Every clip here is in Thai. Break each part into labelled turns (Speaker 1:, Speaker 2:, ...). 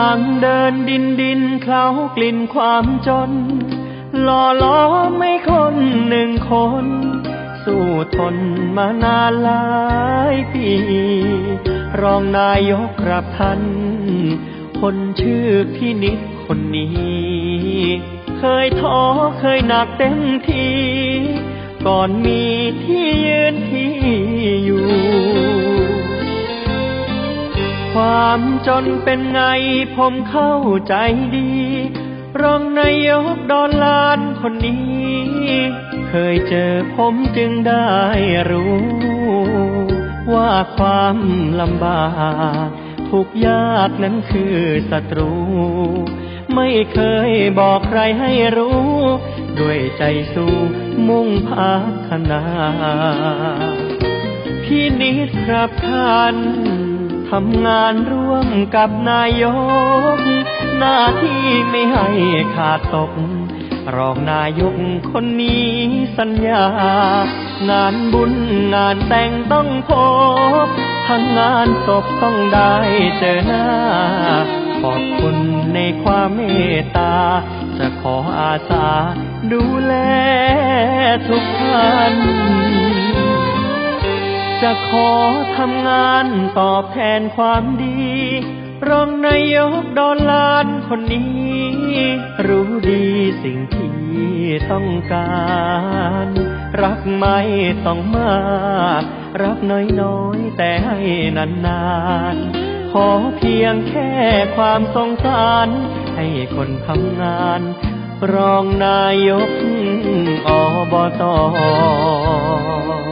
Speaker 1: างเดินดินดินเคล้ากลิ่นความจนหล่อล้อมไม่คนหนึ่งคน สู้ทนมานานหลายปี รองนายกครับท่านคนชื่อพี่นิดคนนี้ เคยท้อเคยหนักเต็มที ก่อนมีที่ยืนที่อยู่ ความจนเป็นไงผมเข้าใจดี รองนายกดอนลานคนนี้ เคยเจอผมจึงได้รู้ ว่าความลำบากทุกยากนั้นคือศัตรู ไม่เคยบอกใครให้รู้ ด้วยใจสู้มุ่งพัฒนาพี่นิดครับท่าน ทำงานร่วมกับนายก หน้าที่ไม่ให้ขาดตก รองนายกคนนี้สัญญา งานบุญงานแต่งต้องพบทั้งงานศพต้องได้เจอหน้า ขอบคุณในความเมตตา จะขออาสาดูแลทุกท่าน จะขอทำงานตอบแทนความดี รองนายกดอนลานคนนี้ รู้ดีสิ่งที่ต้องการ รักไม่ต้องมากรักน้อยๆ แต่ให้นานๆ ขอเพียงแค่ความสงสาร ให้คนทำงาน รองนายกอบตพี่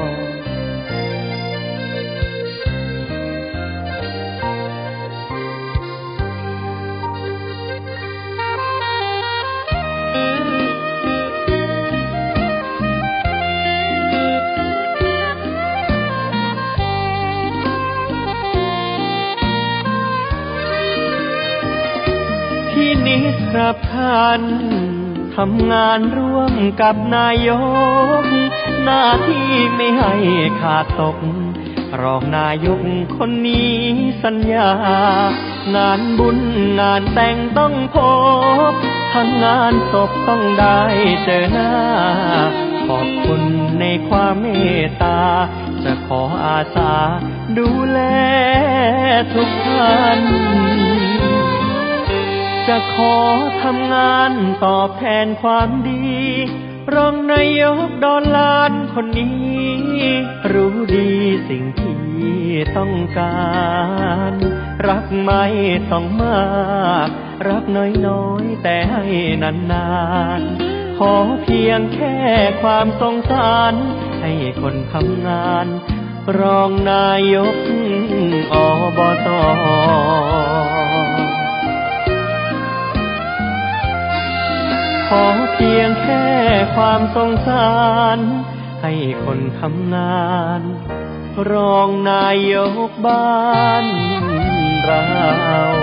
Speaker 1: ครับท่านทำงานร่วมกับนายก หน้าที่ไม่ให้ขาดตก รองนายกคนนี้สัญญา งานบุญงานแต่งต้องพบทั้งงานศพต้องได้เจอหน้า ขอบคุณในความเมตตา จะขออาสาดูแลทุกท่าน จะขอทำงานตอบแทนความดี รองนายกดอนลานคนนี้ รู้ดีสิ่งที่ต้องการ รักไม่ต้องมาก รักน้อยๆ แต่ให้นานๆ ขอเพียงแค่ความสงสาร ให้คนทำงาน รองนายกอบต ขอเพียงแค่ความสงสาร ให้คนทำงาน รองนายกบ้านเรา